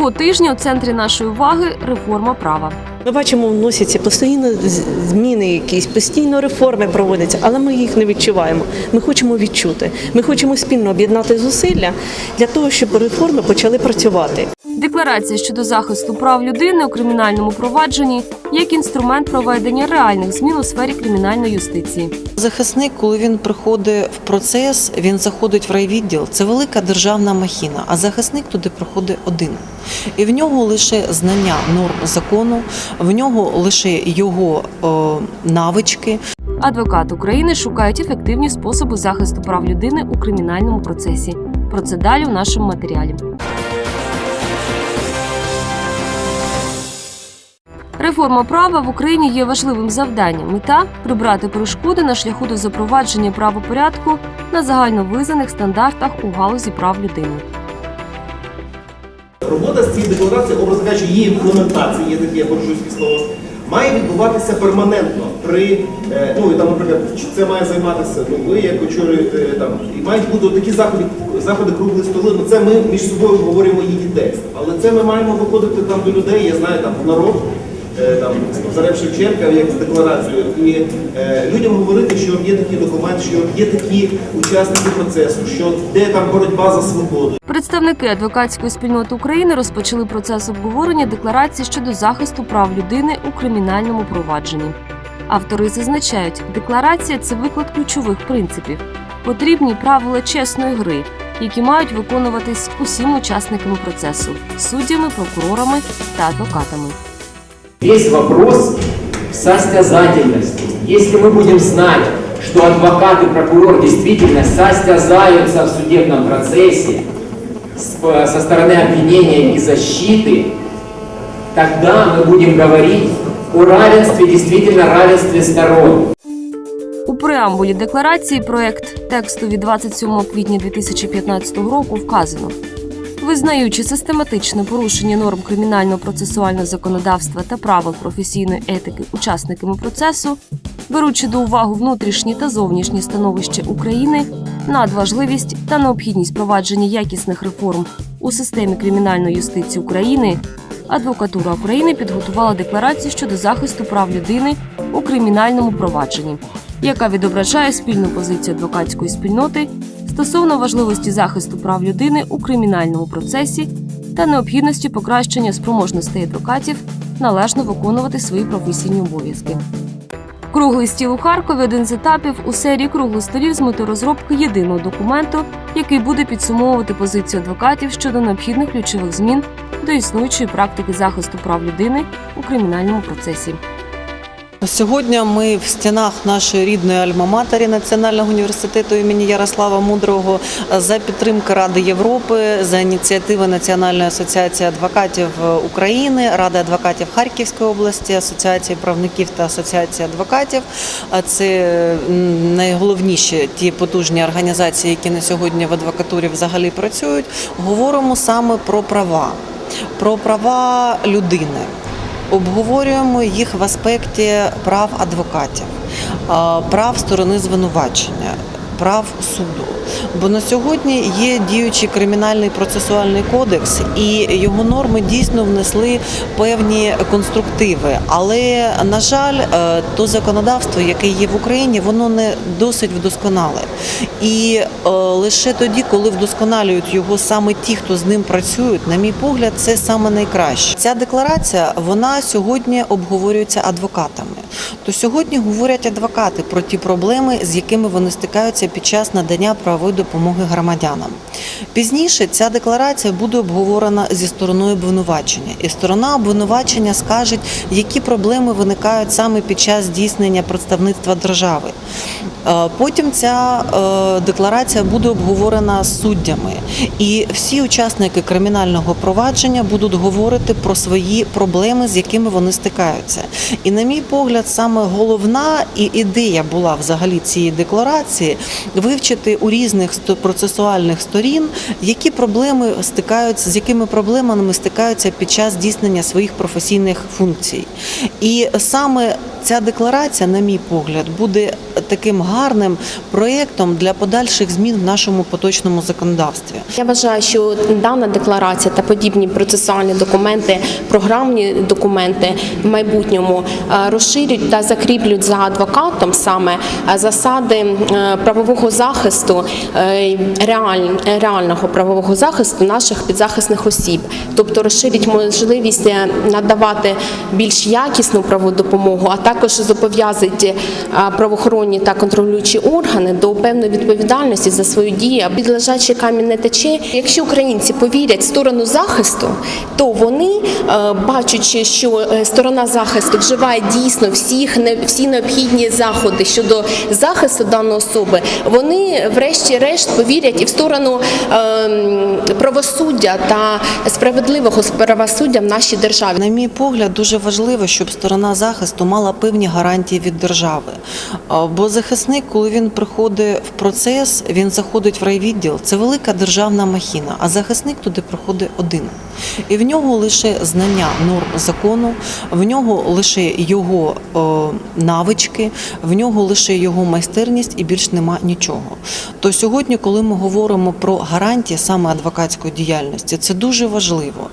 Цього тижня у центрі нашої уваги реформа права. Ми бачимо, вносяться постійно зміни, якісь постійно реформи проводяться, але ми їх не відчуваємо. Ми хочемо відчути. Ми хочемо спільно об'єднати зусилля для того, щоб реформи почали працювати. Декларація щодо захисту прав людини у кримінальному провадженні як інструмент проведення реальних змін у сфері кримінальної юстиції. Захисник, коли він приходить в процес, він заходить в райвідділ. Це велика державна махіна. А захисник туди приходить один. І в нього лише знання норм закону, в нього лише його е, навички, Адвокати України шукають ефективні способи захисту прав людини у кримінальному процесі. Про це далі у нашому матеріалі. Реформа права в Україні є важливим завданням. Мета прибрати перешкоди на шляху до запровадження правопорядку на загальновизнаних стандартах у галузі прав людини. Робота з цієї декларації, образно кажучи, її імплементації, є таке боржуське слово, має відбуватися перманентно. При, е, ну, і там, наприклад, це має займатися ну, ви, як очолюєте, там, і мають бути такі заходи, заходи круглої столи, ну це ми між собою говоримо її текст. Але це ми маємо виходити там до людей, я знаю, там, в народ, е, там, Зарем Шевченка, як з декларацією, і е, людям говорити, що є такий документ, що є такі учасники процесу, що де там боротьба за свободу. Представники адвокатської спільноти України розпочали процес обговорення декларації щодо захисту прав людини у кримінальному провадженні. Автори зазначають, декларація це виклад ключових принципів, потрібні правила чесної гри, які мають виконуватись усіма учасниками процесу суддями, прокурорами та адвокатами. Весь вопрос в состязательности. Если мы будем знать, что адвокат и прокурор действительно состязаются в судебном процессе с- со стороны обвинения и защиты, тогда мы будем говорить о равенстве, действительно равенстве сторон. У преамбулі декларації проект тексту від 27 квітня 2015 року вказано. Визнаючи систематичне порушення норм кримінального процесуального законодавства та правил професійної етики учасниками процесу, беручи до уваги внутрішнє та зовнішнє становище України, надважливість та необхідність провадження якісних реформ у системі кримінальної юстиції України, адвокатура України підготувала декларацію щодо захисту прав людини у кримінальному провадженні, яка відображає спільну позицію адвокатської спільноти стосовно важливості захисту прав людини у кримінальному процесі та необхідності покращення спроможностей адвокатів належно виконувати свої професійні обов'язки. Круглий стіл у Харкові один з етапів у серії круглих столів з метою розробки єдиного документу, який буде підсумовувати позицію адвокатів щодо необхідних ключових змін до існуючої практики захисту прав людини у кримінальному процесі. Сьогодні ми в стінах нашої рідної альма-матері Національного університету імені Ярослава Мудрого за підтримки Ради Європи, за ініціативи Національної асоціації адвокатів України, Ради адвокатів Харківської області, Асоціації правників та Асоціації адвокатів. Це найголовніші ті потужні організації, які на сьогодні в адвокатурі взагалі працюють. Говоримо саме про права, про права людини. Обговорюємо їх в аспекті прав адвокатів, прав сторони звинувачення, прав суду. Бо на сьогодні є діючий кримінальний процесуальний кодекс, і його норми дійсно внесли певні конструктиви. Але на жаль, е, то законодавство, яке є в Україні, воно не досить вдосконале. І е, лише тоді, коли вдосконалюють його саме ті, хто з ним працюють, на мій погляд, це саме найкраще. Ця декларація вона сьогодні обговорюється адвокатами. То сьогодні говорять адвокати про ті проблеми, з якими вони стикаються під час надання правової допомоги громадянам. Пізніше ця декларація буде обговорена зі стороною обвинувачення, і сторона обвинувачення скаже, які проблеми виникають саме під час здійснення представництва держави. Е, Потім ця е, декларація буде обговорена суддями, і всі учасники кримінального провадження будуть говорити про свої проблеми, з якими вони стикаються. І, на мій погляд, саме головна і ідея була взагалі цієї декларації вивчити у різних процесуальних сторін, які проблеми стикаються, з якими проблемами стикаються під час здійснення своїх професійних функцій. І саме ця декларація, на мій погляд, буде таким гарним проєктом для подальших змін в нашому поточному законодавстві. Я вважаю, що дана декларація та подібні процесуальні документи, програмні документи в майбутньому е, розширюють та закріплюють за адвокатом саме е, засади е, правового захисту, реального правового захисту наших підзахисних осіб, тобто розширить можливість надавати більш якісну правову допомогу, а також зобов'язать е, правоохоронні та контролюючі органи до певної відповідальності за свою дію. Під лежачий камінь не тече. Якщо українці повірять в сторону захисту, то вони, е, бачачи, що е, сторона захисту вживає дійсно всіх всі необхідні заходи щодо захисту даної особи, вони врешті-решт повірять і в сторону ем, правосуддя та справедливого правосуддя в нашій державі. На мій погляд, дуже важливо, щоб сторона захисту мала певні гарантії від держави. Бо захисник, коли він приходить в процес, він заходить в райвідділ, це велика державна махіна, а захисник туди приходить один. І в нього лише знання норм закону, в нього лише його о, навички, в нього лише його майстерність і більш нема нічого. То сьогодні, коли ми говоримо про гарантії саме адвокатської діяльності, це дуже важливо,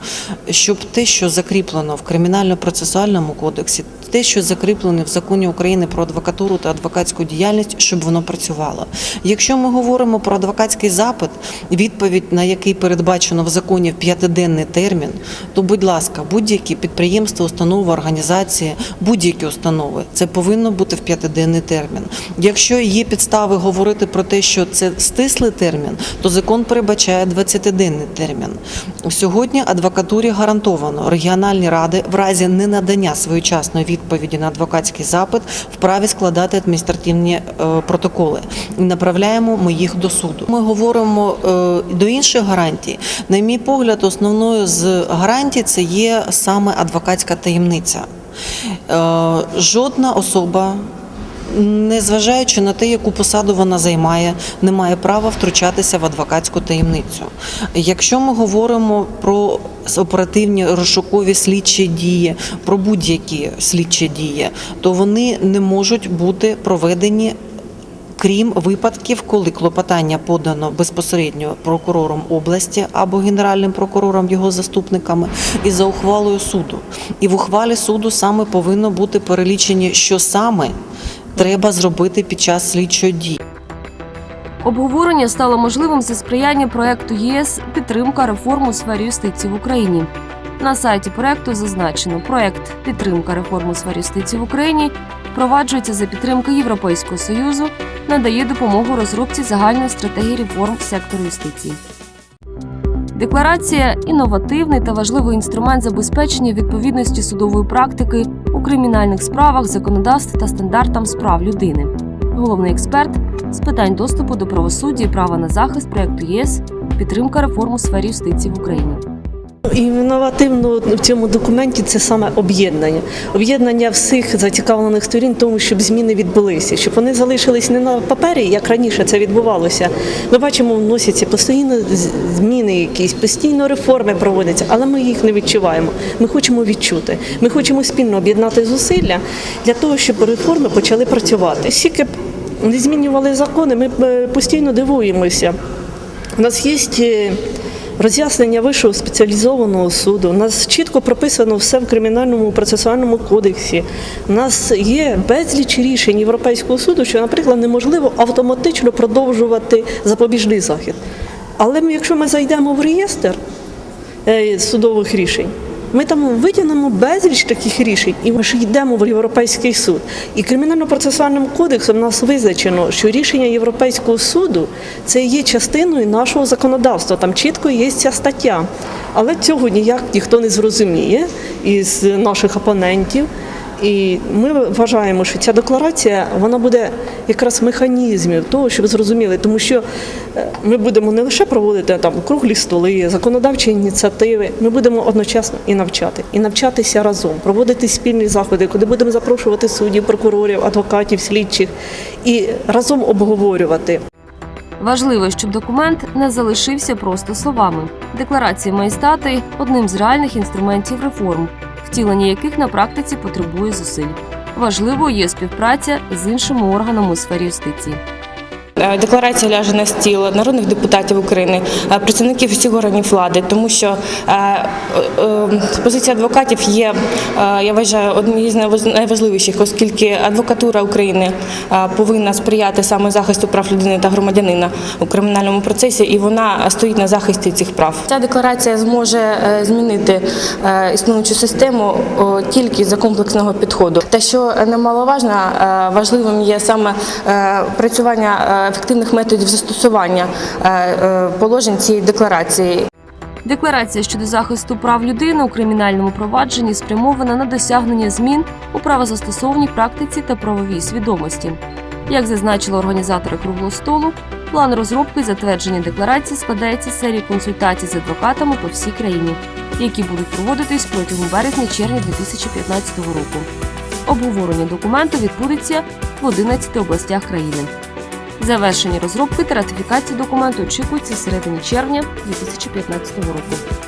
щоб те, що закріплено в кримінально-процесуальному кодексі, те, що закріплено в законі України про адвокатуру та адвокатську діяльність, щоб воно працювало. Якщо ми говоримо про адвокатський запит, відповідь на який передбачено в законі в п'ятиденний термін, то будь ласка, будь-які підприємства, установи, організації, будь-які установи, це повинно бути в п'ятиденний термін. Якщо є підстави говорити про те, що це стислий термін, то закон передбачає 20-денний термін. Сьогодні адвокатурі гарантовано регіональні ради в разі ненадання своєчасної відповіді на адвокатський запит вправі складати адміністративні е, протоколи. І направляємо ми їх до суду. Ми говоримо е, до інших гарантій. На мій погляд, основною з гарантій це є саме адвокатська таємниця. Е, Жодна особа Незважаючи на те, яку посаду вона займає, не має права втручатися в адвокатську таємницю. Якщо ми говоримо про оперативні розшукові слідчі дії, про будь-які слідчі дії, то вони не можуть бути проведені. Крім випадків, коли клопотання подано безпосередньо прокурором області або генеральним прокурором його заступниками, і за ухвалою суду. І в ухвалі суду саме повинно бути перелічені, що саме треба зробити під час слідчої дії. Обговорення стало можливим за сприяння проекту ЄС Підтримка реформ у сфері юстиції в Україні. На сайті проекту зазначено, проект Підтримка реформ у сфері юстиції в Україні впроваджується за підтримки Європейського союзу, надає допомогу розробці загальної стратегії реформ в секторі юстиції. Декларація інновативний та важливий інструмент забезпечення відповідності судової практики кримінальних справах, законодавств та стандартам справ людини. Головний експерт з питань доступу до правосуддя і права на захист проекту ЄС підтримка реформ у сфері юстиції в Україні. І інновативно в цьому документі це саме об'єднання. Об'єднання всіх зацікавлених сторін, тому щоб зміни відбулися, щоб вони залишились не на папері, як раніше це відбувалося. Ми бачимо, вносяться постійно зміни, якісь постійно реформи проводяться, але ми їх не відчуваємо. Ми хочемо відчути. Ми хочемо спільно об'єднати зусилля для того, щоб реформи почали працювати. Скільки не змінювали закони, ми е, постійно дивуємося. У нас є е, роз'яснення вищого спеціалізованого суду. У нас чітко прописано все в кримінальному процесуальному кодексі. У нас є безліч рішень Європейського суду, що, наприклад, неможливо автоматично продовжувати запобіжний захід. Але якщо ми зайдемо в реєстр е, судових рішень. Ми там витягнемо безліч таких рішень, і ми ж йдемо в Європейський суд. І кримінально-процесуальним кодексом нас визначено, що рішення Європейського суду це є частиною нашого законодавства. Там чітко є ця стаття. Але цього ніяк ніхто не зрозуміє із наших опонентів. І ми вважаємо, що ця декларація вона буде якраз механізмів того, щоб зрозуміли, тому що е, ми будемо не лише проводити там круглі столи, законодавчі ініціативи. Ми будемо одночасно і навчати, і навчатися разом, проводити спільні заходи, куди будемо запрошувати суддів, прокурорів, адвокатів, слідчих і разом обговорювати. Важливо, щоб документ не залишився просто словами. Декларація має стати одним з реальних інструментів реформ, втілення яких на практиці потребує зусиль. Важливою є співпраця з іншими органами у сфері юстиції. Е, Декларація ляже на стіл народних депутатів України, е, працівників всіх органів влади, тому що е, е, е, позиція адвокатів є, я вважаю, однією з найважливіших, оскільки адвокатура України повинна сприяти саме захисту прав людини та громадянина у кримінальному процесі, і вона стоїть на захисті цих прав. Ця декларація зможе змінити існуючу систему тільки за комплексного підходу. Те, що немаловажно, важливим є саме працювання ефективних методів застосування е, е, положень цієї декларації. Декларація щодо захисту прав людини у кримінальному провадженні спрямована на досягнення змін у правозастосовній практиці та правовій свідомості. Як зазначили організатори круглого столу, план розробки і затвердження декларації складається з серії консультацій з адвокатами по всій країні, які будуть проводитись протягом березня-червня 2015 року. Обговорення документу відбудеться в 11 областях країни. Завершення розробки та ратифікації документу очікується середині червня 2015 року.